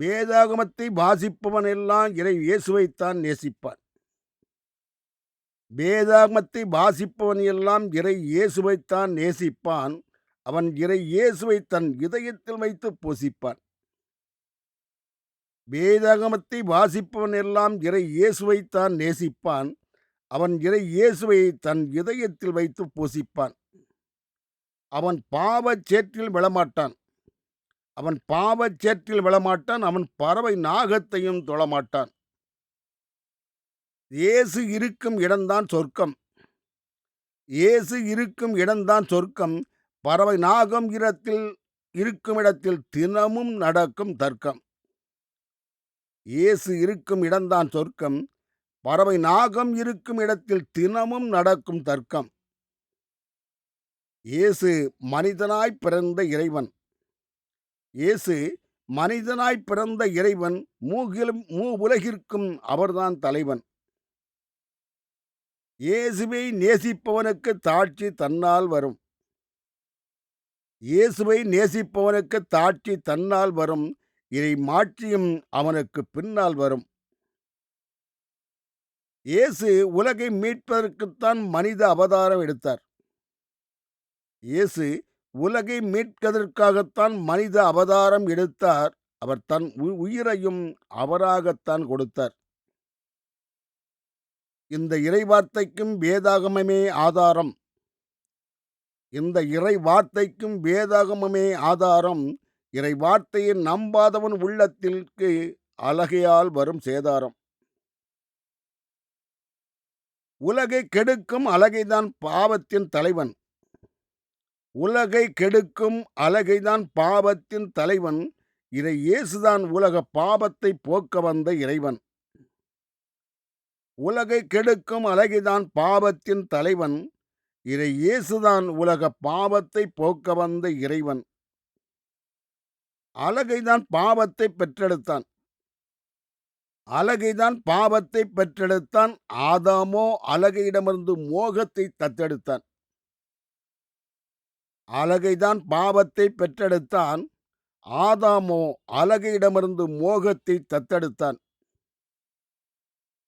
வேதாகமத்தை வாசிப்பவன் எல்லாம் இறை இயேசுவைத்தான் நேசிப்பான். வேதாகமத்தை வாசிப்பவன் எல்லாம் இறை இயேசுவைத்தான் நேசிப்பான். அவன் இறை இயேசுவை தன் இதயத்தில் வைத்து பூசிப்பான். வேதாகமத்தை வாசிப்பவன் எல்லாம் இறை இயேசுவைத்தான் நேசிப்பான். அவன் இறை இயேசுவை தன் இதயத்தில் வைத்து பூசிப்பான். அவன் பாவச் சேற்றில் விழமாட்டான். அவன் பாவச் சேற்றில் விழமாட்டான் அவன் பறவை நாகத்தையும் தொழமாட்டான். இயேசு இருக்கும் இடம்தான் சொர்க்கம். இயேசு இருக்கும் இடம்தான் சொர்க்கம். பறவை நாகம் இடத்தில் இருக்கும் இடத்தில் தினமும் நடக்கும் தர்க்கம். இயேசு இருக்கும் இடம்தான் சொர்க்கம். பறவை நாகம் இருக்கும் இடத்தில் தினமும் நடக்கும் தர்க்கம். இயேசு மனிதனாய் பிறந்த இறைவன். இயேசு மனிதனாய் பிறந்த இறைவன் மூகிலும் மூ உலகிற்கும் அவர்தான் தலைவன். இயேசுவை நேசிப்பவனுக்கு தாட்சி தன்னால் வரும். இயேசுவை நேசிப்பவனுக்கு தாட்சி தன்னால் வரும். இதை மாற்றியும் அவனுக்கு பின்னால் வரும். இயேசு உலகை மீட்பதற்குத்தான் மனித அவதாரம் எடுத்தார். இயேசு உலகை மீட்கதற்காகத்தான் மனித அவதாரம் எடுத்தார். அவர் தன் உ- உயிரையும் அவராகத்தான் கொடுத்தார். இந்த இறைவார்த்தைக்கும் வேதாகமமே ஆதாரம். இந்த இறை வார்த்தைக்கும் வேதாகமமே ஆதாரம். இறை வார்த்தையை நம்பாதவன் உள்ளத்திற்கு அழகையால் வரும் சேதாரம். உலகை கெடுக்கும் அழகைதான் பாவத்தின் தலைவன். உலகை கெடுக்கும் அழகைதான் பாவத்தின் தலைவன். இதை இயேசுதான் உலக பாவத்தை போக்க வந்த இறைவன். உலகை கெடுக்கும் அழகைதான் பாவத்தின் தலைவன். இதை இயேசுதான் உலக பாவத்தை போக்க வந்த இறைவன். அழகைதான் பாவத்தை பெற்றெடுத்தான். அழகைதான் பாவத்தை பெற்றெடுத்தான். ஆதாமோ அழகையிடமிருந்து மோகத்தை தத்தெடுத்தான். அழகைதான் பாவத்தை பெற்றெடுத்தான். ஆதாமோ அழகையிடமிருந்து மோகத்தை தத்தெடுத்தான்.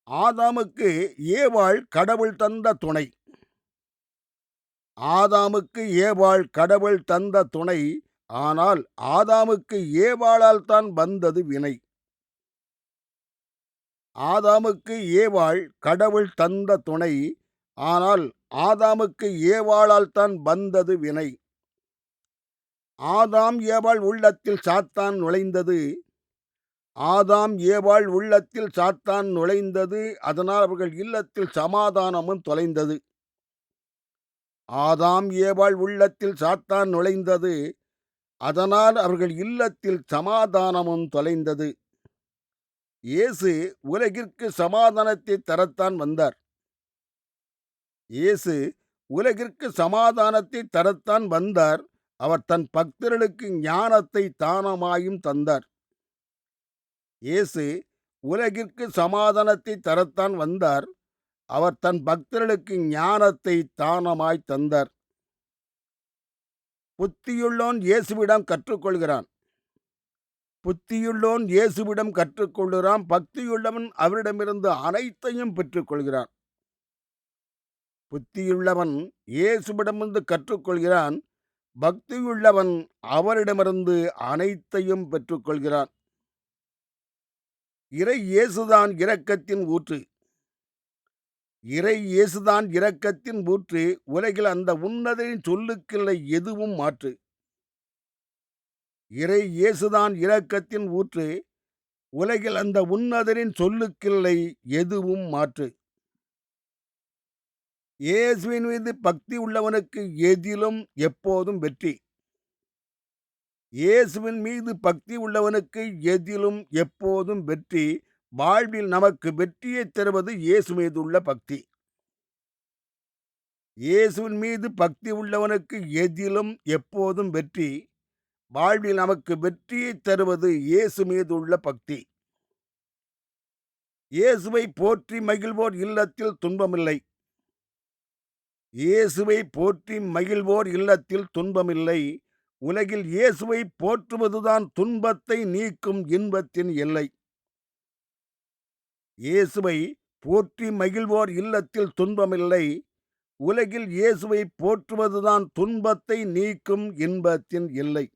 ஆதாமுக்கு ஏவாள் கடவுள் தந்த துணை. ஆதாமுக்கு ஏவாள் கடவுள் தந்த துணை. ஆனால் ஆதாமுக்கு ஏவாளால் தான் வந்தது வினை. ஆதாமுக்கு ஏவாள் கடவுள் தந்த துணை. ஆனால் ஆதாமுக்கு ஏவாளால் தான் வந்தது வினை. ஆதாம் ஏவாள் உள்ளத்தில் சாத்தான் நுழைந்தது. ஆதாம் ஏவாள் உள்ளத்தில் சாத்தான் நுழைந்தது. அதனால் அவர்கள் இல்லத்தில் சமாதானமும் தொலைந்தது. ஆதாம் ஏவாள் உள்ளத்தில் சாத்தான் நுழைந்தது. அதனால் அவர்கள் இல்லத்தில் சமாதானமும் தொலைந்தது. இயேசு உலகிற்கு சமாதானத்தை தரத்தான் வந்தார். இயேசு உலகிற்கு சமாதானத்தை தரத்தான் வந்தார். அவர் தன் பக்தர்களுக்கு ஞானத்தை தானமாயும் தந்தார். இயேசு உலகிற்கு சமாதானத்தை தரத்தான் வந்தார். அவர் தன் பக்தர்களுக்கு ஞானத்தை தானமாய் தந்தார். புத்தியுள்ளோன் இயேசுவிடம் கற்றுக்கொள்கிறான். புத்தியுள்ளோன் இயேசுவிடம் கற்றுக்கொள்கிறான் பக்தியுள்ளவன் அவரிடமிருந்து அனைத்தையும் பெற்றுக்கொள்கிறான். புத்தியுள்ளவன் இயேசுவிடமிருந்து கற்றுக்கொள்கிறான். பக்தியுள்ளவன் அவரிடமிருந்து அனைத்தையும் பெற்றுக்கொள்கிறான். இறை இயேசுதான் இரக்கத்தின் ஊற்று. இறை இயேசுதான் இரக்கத்தின் ஊற்று. உலகில் அந்த உன்னதரின் சொல்லுக்கில்லை எதுவும் மாற்று. இறை இயேசுதான் இரக்கத்தின் ஊற்று. உலகில் அந்த உன்னதரின் சொல்லுக்கில்லை எதுவும் மாற்று. இயேசுவின் மீது பக்தி உள்ளவனுக்கு எதிலும் எப்போதும் வெற்றி. இயேசுவின் மீது பக்தி உள்ளவனுக்கு எதிலும் எப்போதும் வெற்றி. வாழ்வில் நமக்கு வெற்றியை தருவது இயேசு மீது உள்ள பக்தி. இயேசுவின் மீது பக்தி உள்ளவனுக்கு எதிலும் எப்போதும் வெற்றி. வாழ்வில் நமக்கு வெற்றியை தருவது இயேசு மீது உள்ள பக்தி. இயேசுவை போற்றி மகிழ்வோர் இல்லத்தில் துன்பமில்லை. இயேசுவை போற்றி மகிழ்வோர் இல்லத்தில் துன்பமில்லை. உலகில் இயேசுவை போற்றுவதுதான் துன்பத்தை நீக்கும் இன்பத்தின் எல்லை. இயேசுவை போற்றி மகிழ்வோர் இல்லத்தில் துன்பமில்லை. உலகில் இயேசுவை போற்றுவதுதான் துன்பத்தை நீக்கும் இன்பத்தின் எல்லை.